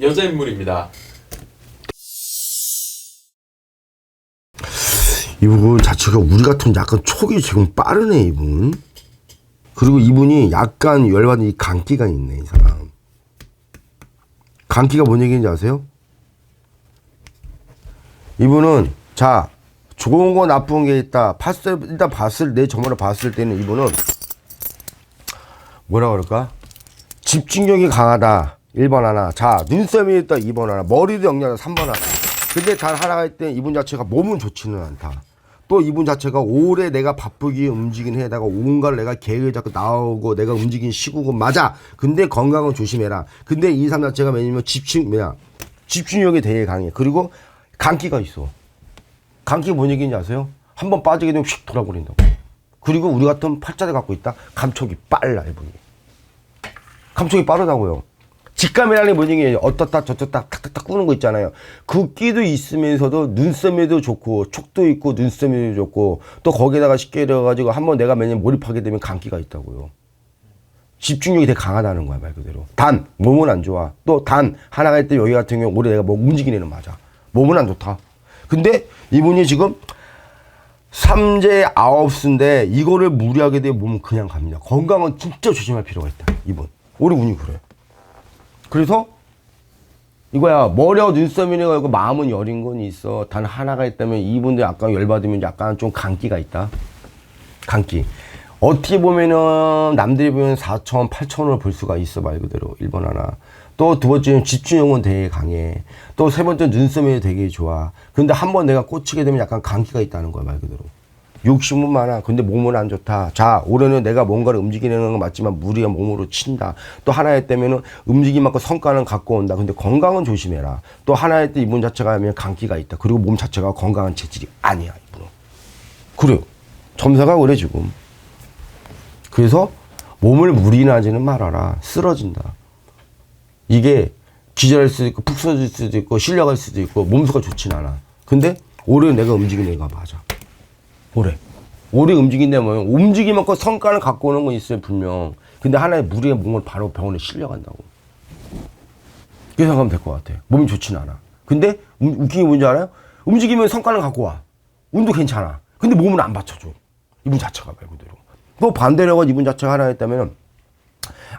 여자 인물입니다. 이분 자체가 우리 같은 약간 촉이 지금 빠르네 이분. 그리고 이분이 약간 열받은 이 강기가 있네 이 사람. 강기가 뭔 얘기인지 아세요? 이분은 자 좋은 거 나쁜 게 있다. 봤을 일단 봤을 내 저번에 봤을 때는 이분은 뭐라 그럴까? 집중력이 강하다. 1번 하나. 자, 눈썹이 있다. 2번 하나. 머리도 영리하다. 3번 하나. 근데 단 하나가 있대 이분 자체가 몸은 좋지는 않다. 또 이분 자체가 오래 내가 바쁘게 움직이는 해다가 온갖 내가 계획을 자꾸 나오고 내가 움직이는 시국은 맞아. 근데 건강은 조심해라. 근데 이 사람 자체가 왜냐면 집중, 뭐야. 집중력이 되게 강해. 그리고 감기가 있어. 감기 뭔 얘기인지 아세요? 한 번 빠지게 되면 휙 돌아버린다고. 그리고 우리 같은 팔자를 갖고 있다? 감촉이 빨라, 이분이. 감촉이 빠르다고요. 직감이라는 얘기예요? 어떻다 저떻다 탁탁탁 꾸는 거 있잖아요. 그 끼도 있으면서도 눈썹에도 좋고 촉도 있고 눈썹에도 좋고 또 거기다가 쉽게 이래가지고 한번 내가 매년 몰입하게 되면 감기가 있다고요. 집중력이 되게 강하다는 거야 말 그대로. 단 몸은 안 좋아. 또 단 하나가 있대 여기 같은 경우 올해 내가 뭐 움직이는 맞아. 몸은 안 좋다. 근데 이분이 지금 삼재 아홉수인데 이거를 무리하게 되면 몸은 그냥 갑니다. 건강은 진짜 조심할 필요가 있다. 이분. 올해 운이 그래. 그래서 이거야 머리하고 눈썹이네 가지고 마음은 여린 건 있어. 단 하나가 있다면 이분도 약간 열받으면 약간 좀 감기가 있다. 감기. 어떻게 보면은 남들이 보면 4천, 8천을 볼 수가 있어 말 그대로 1번 하나. 또 두 번째는 집중력은 되게 강해. 또 세 번째 눈썹이 되게 좋아. 근데 한 번 내가 꽂히게 되면 약간 감기가 있다는 거야 말 그대로. 욕심은 많아. 근데 몸은 안 좋다. 자, 올해는 내가 뭔가를 움직이는 건 맞지만 무리가 몸으로 친다. 또 하나에 때면은 움직임만큼 성과는 갖고 온다. 근데 건강은 조심해라. 또 하나에 때 이분 자체가 하면 감기가 있다. 그리고 몸 자체가 건강한 체질이 아니야, 이분은. 그래요. 점사가 그래, 지금. 그래서 몸을 무리나지는 말아라. 쓰러진다. 이게 기절할 수도 있고 푹 쓰러질 수도 있고 실려갈 수도 있고 몸수가 좋진 않아. 근데 올해 내가 움직이는 애가 맞아. 올해. 올해 움직인다면 움직이만큼 성과를 갖고 오는 건 있어요 분명. 근데 하나의 무리의 몸을 바로 병원에 실려간다고. 그렇게 생각하면 될 것 같아. 몸이 좋진 않아. 근데 음, 웃긴 게 뭔지 알아요? 움직이면 성과를 갖고 와. 운도 괜찮아. 근데 몸은 안 받쳐줘. 이분 자체가 말 그대로. 또 반대로 이분 자체가 하나 했다면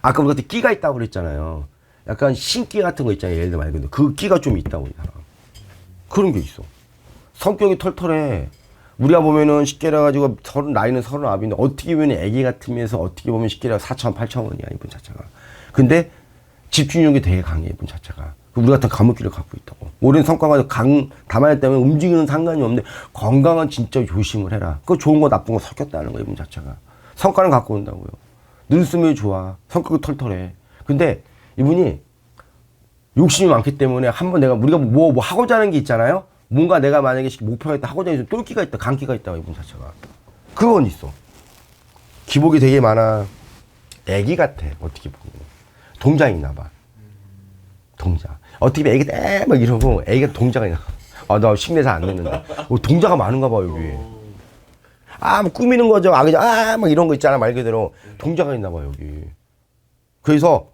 아까 우리가 끼가 있다고 그랬잖아요. 약간 신기 같은 거 있잖아요. 예를 들어 말 그대로. 그 끼가 좀 있다고. 그런 게 있어. 성격이 털털해. 우리가 보면은 쉽게 해가지고 서른 나이는 서른 아홉인데 어떻게 보면 애기 같으면서 어떻게 보면 쉽게 해가 4천 8천 원이야 이분 자체가. 근데 집중력이 되게 강해 이분 자체가. 그 우리 같은 감옥기를 갖고 있다고. 오랜 성과가 강 담아야 때문에 움직이는 상관이 없는데 건강은 진짜 조심을 해라. 그 좋은 거 나쁜 거 섞였다는 거야 이분 자체가. 성과는 갖고 온다고요. 눈썹이 좋아. 성격이 털털해. 근데 이분이 욕심이 많기 때문에 한번 내가 우리가 뭐, 뭐 하고자 하는 게 있잖아요. 뭔가 내가 만약에 목표가 있다 하고자 해서 똘끼가 있다 감기가 있다 이분 자체가 그건 있어. 기복이 되게 많아. 애기 같아 어떻게 보면 동자인가 봐. 동자. 어떻게 보면 애기 에막 이러고 애기가 동자가 있나. 아나 식내 잘안 내는데. 어, 동자가 많은가 봐 여기. 아, 뭐 꾸미는 거죠. 아, 그죠. 아, 막 이런 거 있잖아. 말 그대로. 동자가 있나 봐, 여기. 그래서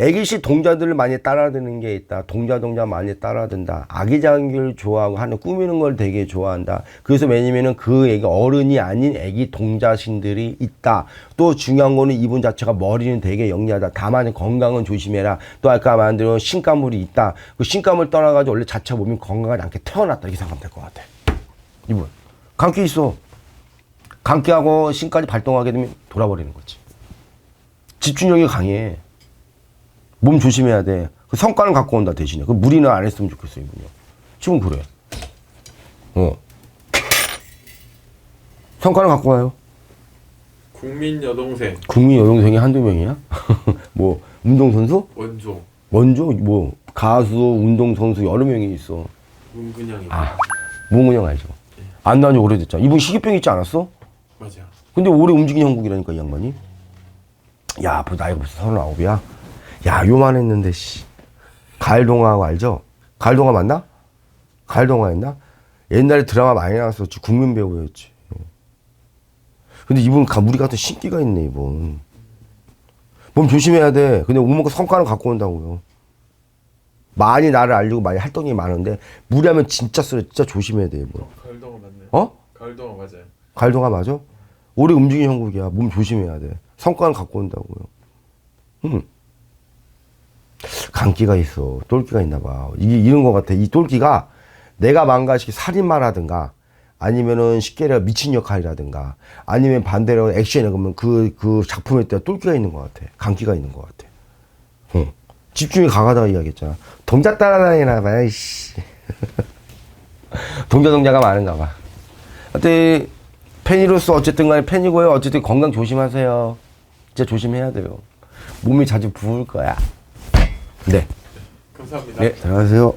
애기씨 동자들을 많이 따라드는 게 있다. 동자 동자 많이 따라든다. 아기자기를 좋아하고 하는 꾸미는 걸 되게 좋아한다. 그래서 왜냐면은 그 애기 어른이 아닌 애기 동자신들이 있다. 또 중요한 거는 이분 자체가 머리는 되게 영리하다. 다만 건강은 조심해라. 또 아까 말한 대로 신가물이 있다. 그 신가물 떠나가지고 원래 자체 몸이 건강하지 않게 태어났다. 이렇게 생각하면 될 것 같아. 이분. 감기 있어. 감기하고 신까지 발동하게 되면 돌아버리는 거지. 집중력이 강해. 몸 조심해야 돼. 그 성과는 갖고 온다 대신에. 그 무리는 안 했으면 좋겠어 이분요. 지금 그래. 어. 성과는 갖고 와요. 국민 여동생 국민 여동생이 한두 명이야? 뭐 운동선수? 원조 원조? 뭐 가수, 운동선수 여러 명이 있어. 문근영이 아, 문근영 알죠? 안 나온 지 오래됐잖아. 이분 희귀병 있지 않았어? 맞아. 근데 오래 움직이는 형국이라니까 이 양반이. 야, 벌써 나이가 벌써 서른아홉이야. 야, 요만했는데 씨. 가을동화하고 알죠? 가을동화 맞나? 가을동화였나? 옛날에 드라마 많이 나왔었지. 국민 배우였지. 근데 이분 가 우리 같은 신기가 있네 이분. 몸 조심해야 돼. 근데 오목가 성과는 갖고 온다고요. 많이 나를 알리고 많이 활동이 많은데 무리하면 진짜 쓰러 진짜 조심해야 돼. 뭐. 가을동화 맞네. 어? 가을동화 맞아요. 갈동아 맞아? 우리 움직이는 형국이야. 몸 조심해야 돼. 성과는 갖고 온다고요. 음. 감기가 있어. 똘끼가 있나 봐. 이게 이런 것 같아. 이 똘끼가 내가 망가시키 살인마라든가 아니면은 쉽게 미친 역할이라든가 아니면 반대로 액션에 그러면 그, 그 작품에 따라 똘끼가 있는 것 같아. 감기가 있는 것 같아. 응. 집중이 강하다고 이야기했잖아. 동자 따라다니나 봐, 이씨. 동자 동자가 많은가 봐. 하여튼 팬이로서 어쨌든 간에 팬이고요. 어쨌든 건강 조심하세요. 진짜 조심해야 돼요. 몸이 자주 부을 거야. 네. 감사합니다. 네, 들어가세요.